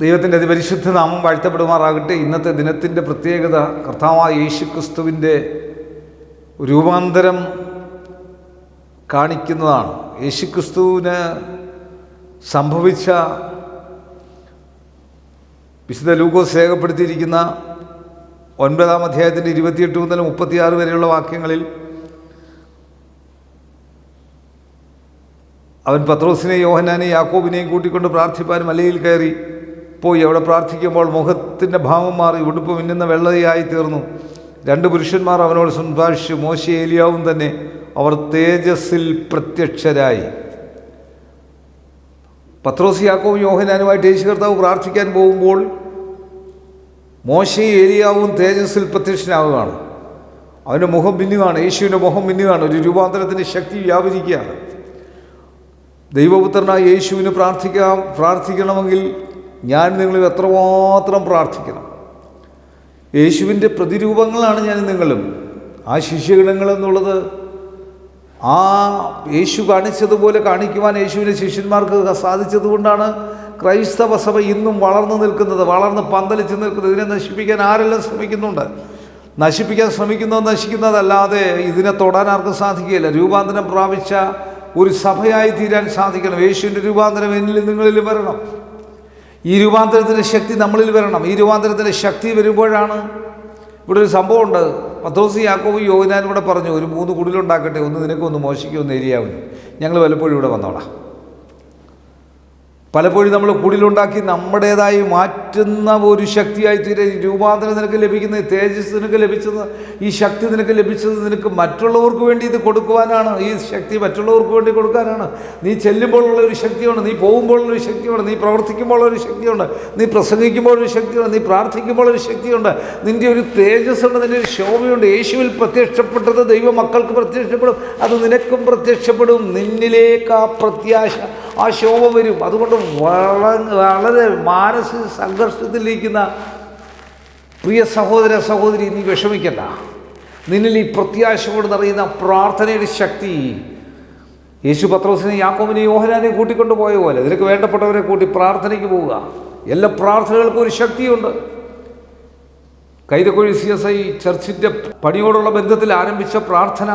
ദൈവത്തിന്റെ അതിപരിശുദ്ധ നാമം വാഴ്ത്തപ്പെടുമാറാകട്ടെ. ഇന്നത്തെ ദിനത്തിന്റെ പ്രത്യേകത കർത്താവായ യേശു ക്രിസ്തുവിന്റെ രൂപാന്തരം കാണിക്കുന്നതാണ്. യേശു ക്രിസ്തുവിന് സംഭവിച്ച വിശുദ്ധ ലൂക്കോസ് രേഖപ്പെടുത്തിയിരിക്കുന്ന ഒൻപതാം അധ്യായത്തിന്റെ ഇരുപത്തിയെട്ട് മുതൽ മുപ്പത്തിയാറ് വരെയുള്ള വാക്യങ്ങളിൽ അവൻ പത്രോസിനെ യോഹനാനെ യാക്കോബിനെയും കൂട്ടിക്കൊണ്ട് പ്രാർത്ഥിപ്പാൻ മലയിൽ കയറി. പോയി അവിടെ പ്രാർത്ഥിക്കുമ്പോൾ മുഖത്തിന്റെ ഭാവം മാറി ഉടുപ്പ് മിന്നുന്ന വെള്ളതയായി തീർന്നു. രണ്ട് പുരുഷന്മാർ അവനോട് സംഭാഷിച്ചു മോശ ഏലിയാവും തന്നെ. അവർ തേജസ്സിൽ പ്രത്യക്ഷരായി. പത്രോസ് യാക്കോവും യോഹനാനുമായിട്ട് യേശു കർത്താവ് പ്രാർത്ഥിക്കാൻ പോകുമ്പോൾ മോശയും ഏലിയാവും തേജസ്സിൽ പ്രത്യക്ഷനാവുകയാണ്. അവന്റെ മുഖം മിന്നുകയാണ് യേശുവിന്റെ മുഖം മിന്നുകയാണ് ഒരു രൂപാന്തരത്തിന്റെ ശക്തി വ്യാപരിക്കുകയാണ്. ദൈവപുത്രനായ യേശുവിന് പ്രാർത്ഥിക്കാം പ്രാർത്ഥിക്കണമെങ്കിൽ ഞാൻ നിങ്ങളിൽ എത്രമാത്രം പ്രാർത്ഥിക്കണം? യേശുവിന്റെ പ്രതിരൂപങ്ങളാണ് ഞാൻ നിങ്ങളും. ആ ശിഷ്യഗണങ്ങൾ എന്നുള്ളത് ആ യേശു കാണിച്ചതുപോലെ കാണിക്കുവാൻ യേശുവിന്റെ ശിഷ്യന്മാർക്ക് സാധിച്ചതുകൊണ്ടാണ് ക്രൈസ്തവ സഭ ഇന്നും വളർന്നു നിൽക്കുന്നത് വളർന്ന് പന്തലിച്ച് നിൽക്കുന്നത്. ഇതിനെ നശിപ്പിക്കാൻ ആരെല്ലാം ശ്രമിക്കുന്നുണ്ട്? നശിപ്പിക്കാൻ ശ്രമിക്കുന്നത് നശിക്കുന്നതല്ലാതെ ഇതിനെ തൊടാൻ ആർക്കും സാധിക്കുകയില്ല. രൂപാന്തരം പ്രാപിച്ച ഒരു സഭയായി തീരാൻ സാധിക്കണം. യേശുവിന്റെ രൂപാന്തരം എന്നിൽ നിങ്ങളിലും വരണം. ഈ രൂപാന്തരത്തിന്റെ ശക്തി നമ്മളിൽ വരണം. ഈ രൂപാന്തരത്തിന്റെ ശക്തി വരുമ്പോഴാണ് ഇവിടെ ഒരു സംഭവമുണ്ട്. പത്തോസി യാക്കോവും യോഹനാനും കൂടെ പറഞ്ഞു ഒരു മൂന്ന് കുടിലുണ്ടാക്കട്ടെ ഒന്ന് നിനക്ക് ഒന്ന് മോശിക്കും ഒന്ന് ഏരിയാവും ഞങ്ങൾ വല്ലപ്പോഴും ഇവിടെ വന്നോളാം. പലപ്പോഴും നമ്മൾ കുടിലുണ്ടാക്കി നമ്മുടേതായി മാറ്റുന്ന ഒരു ശക്തിയായി തീരെ രൂപാന്തരം നിനക്ക് ലഭിക്കുന്ന ഈ തേജസ് നിനക്ക് ലഭിച്ചത് ഈ ശക്തി നിനക്ക് ലഭിച്ചത് നിനക്ക് മറ്റുള്ളവർക്ക് വേണ്ടി ഇത് കൊടുക്കുവാനാണ്. ഈ ശക്തി മറ്റുള്ളവർക്ക് വേണ്ടി കൊടുക്കാനാണ്. നീ ചെല്ലുമ്പോഴുള്ള ഒരു ശക്തിയാണ് നീ പോകുമ്പോഴുള്ള ഒരു ശക്തിയാണ് നീ പ്രവർത്തിക്കുമ്പോഴുള്ള ഒരു ശക്തിയുണ്ട് നീ പ്രസംഗിക്കുമ്പോൾ ഒരു ശക്തിയുണ്ട് നീ പ്രാർത്ഥിക്കുമ്പോൾ ഒരു ശക്തിയുണ്ട്. നിന്റെ ഒരു തേജസ് ഉണ്ട് നിന്റെ ഒരു ശോഭയുണ്ട്. യേശുവിൽ പ്രത്യക്ഷപ്പെട്ടത് ദൈവ മക്കൾക്ക് പ്രത്യക്ഷപ്പെടും അത് നിനക്കും പ്രത്യക്ഷപ്പെടും. നിന്നിലേക്ക് ആ പ്രത്യാശ ആ ശോഭ വരും. അതുകൊണ്ട് വളരെ വളരെ മാനസിക സംഘർഷത്തിലിരിക്കുന്ന പ്രിയ സഹോദര സഹോദരി നീ വിഷമിക്കണ്ട. നിന്നിൽ ഈ പ്രത്യാശ കൊണ്ട് നിറയുന്ന പ്രാർത്ഥനയുടെ ശക്തി യേശു പത്രോസിനെ യാക്കോമിനെ യോഹനാനെ കൂട്ടിക്കൊണ്ട് പോയ പോലെ. നിനക്ക് വേണ്ടപ്പെട്ടവരെ കൂട്ടി പ്രാർത്ഥനയ്ക്ക് പോവുക. എല്ലാ പ്രാർത്ഥനകൾക്കും ഒരു ശക്തിയുണ്ട്. കൈതക്കൊഴി സി എസ് ഐ ചർച്ചിന്റെ പണിയോടുള്ള ബന്ധത്തിൽ ആരംഭിച്ച പ്രാർത്ഥന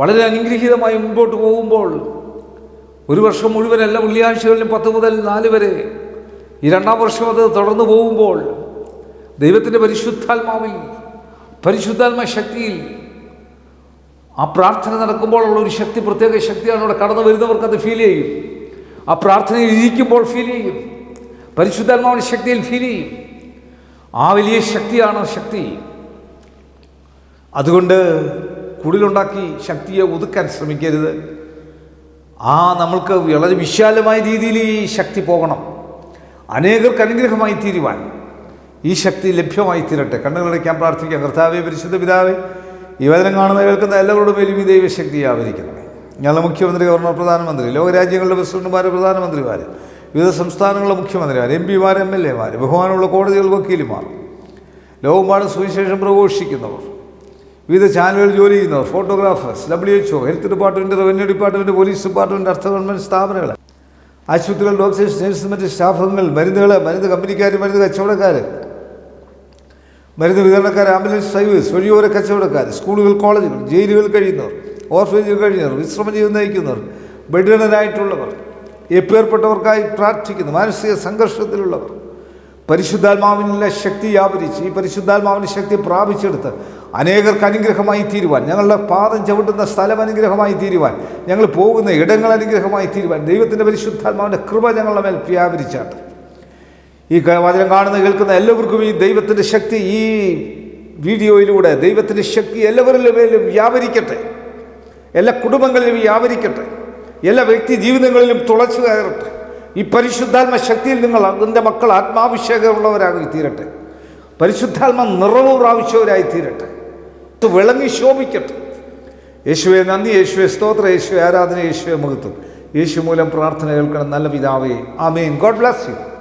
വളരെ അനുഗ്രഹീതമായി മുമ്പോട്ട് പോകുമ്പോൾ ഒരു വർഷം മുഴുവൻ എല്ലാ വെള്ളിയാഴ്ചകളിലും പത്ത് മുതൽ നാല് വരെ ഈ രണ്ടാം വർഷം അത് തുടർന്നു പോകുമ്പോൾ ദൈവത്തിന്റെ പരിശുദ്ധാത്മാവിൽ പരിശുദ്ധാത്മ ശക്തിയിൽ ആ പ്രാർത്ഥന നടക്കുമ്പോഴുള്ള ഒരു ശക്തി പ്രത്യേക ശക്തിയാണ് അവിടെ കടന്നു വരുന്നവർക്ക് അത് ഫീൽ ചെയ്യും. ആ പ്രാർത്ഥനയിൽ ഇരിക്കുമ്പോൾ ഫീൽ ചെയ്യും. പരിശുദ്ധാത്മാവിന്റെ ശക്തിയിൽ ഫീൽ ചെയ്യും. ആ വലിയ ശക്തിയാണ് ശക്തി. അതുകൊണ്ട് കുടിലുണ്ടാക്കി ശക്തിയെ ഒതുക്കാൻ ശ്രമിക്കരുത്. ആ നമ്മൾക്ക് വളരെ വിശാലമായ രീതിയിൽ ഈ ശക്തി പോകണം. അനേകർക്ക് അനുഗ്രഹമായി തീരുവാൻ. ഈ ശക്തി ലഭ്യമായി തീരട്ടെ. കണ്ണുകളടയ്ക്കാൻ പ്രാർത്ഥിക്കാം. കർത്താവെ പരിശുദ്ധ പിതാവെ ഈ വേദന കാണുന്ന കേൾക്കുന്ന എല്ലാവരോടും മേലും ഈ ദൈവശക്തി ആവരിക്കണമേ. ഞങ്ങളുടെ മുഖ്യമന്ത്രി ഗവർണർ പ്രധാനമന്ത്രി ലോകരാജ്യങ്ങളുടെ പ്രസിഡന്റുമാർ പ്രധാനമന്ത്രിമാർ വിവിധ സംസ്ഥാനങ്ങളിലെ മുഖ്യമന്ത്രിമാർ എം പിമാർ എം എൽ എമാർ ബഹുമാനമുള്ള കോടതികൾ വക്കീലുമാർ ലോകമ്പാടും സുവിശേഷം പ്രഘോഷിക്കുന്നവർ വിവിധ ചാനലുകളിൽ ജോലി ചെയ്യുന്നവർ photographers W H O health department revenue department police department അർത്ഥ ഗവൺമെന്റ് സ്ഥാപനങ്ങൾ ആശുപത്രികൾ ഡോക്ടേഴ്സ് നേഴ്സ് മറ്റ് സ്റ്റാഫുകൾ മരുന്നുകൾ മരുന്ന് കമ്പനിക്കാർ മരുന്ന് കച്ചവടക്കാർ മരുന്ന് വിതരണക്കാർ ആംബുലൻസ് സർവീസ് വഴിയോര കച്ചവടക്കാർ സ്കൂളുകൾ കോളേജുകൾ ജയിലുകൾ കഴിയുന്നവർ ഓർഫനേജുകൾ കഴിയുന്നവർ വിശ്രമ ജീവിതം നയിക്കുന്നവർ ബെഡിടനായിട്ടുള്ളവർ എപ്പേർപ്പെട്ടവർക്കായി പ്രാർത്ഥിക്കുന്നു മാനസിക സംഘർഷത്തിലുള്ളവർ പരിശുദ്ധാത്മാവിനുള്ള ശക്തി വ്യാപരിച്ച് ഈ പരിശുദ്ധാത്മാവിന്റെ ശക്തി പ്രാപിച്ചെടുത്ത് അനേകർക്ക് അനുഗ്രഹമായി തീരുവാൻ ഞങ്ങളുടെ പാദം ചവിട്ടുന്ന സ്ഥലം അനുഗ്രഹമായി തീരുവാൻ ഞങ്ങൾ പോകുന്ന ഇടങ്ങൾ അനുഗ്രഹമായി തീരുവാൻ ദൈവത്തിന്റെ പരിശുദ്ധാത്മാവിന്റെ കൃപ ഞങ്ങളുടെ മേൽ വ്യാപരിച്ചാട്ട്. ഈ വചനം കാണുന്ന കേൾക്കുന്ന എല്ലാവർക്കും ഈ ദൈവത്തിന്റെ ശക്തി ഈ വീഡിയോയിലൂടെ ദൈവത്തിന്റെ ശക്തി എല്ലാവരിലും മേലും വ്യാപരിക്കട്ടെ. എല്ലാ കുടുംബങ്ങളിലും വ്യാപരിക്കട്ടെ. എല്ലാ വ്യക്തി ജീവിതങ്ങളിലും തുളച്ചു കയറട്ടെ. ഈ പരിശുദ്ധാത്മ ശക്തിയിൽ നിങ്ങൾ അതിന്റെ മക്കൾ ആത്മാഭിഷേകമുള്ളവരാകി തീരട്ടെ. പരിശുദ്ധാത്മ നിറവ് പ്രാവശ്യവരായി തീരട്ടെ. വിളങ്ങി ശോഭിക്കട്ടെ. യേശുവെ നന്ദി യേശുവെ സ്തോത്ര യേശുവെ ആരാധന യേശുവെ മുഖത്തും യേശു മൂലം പ്രാർത്ഥന കേൾക്കണം. നല്ല പിതാവേ. ആമേൻ. God bless you.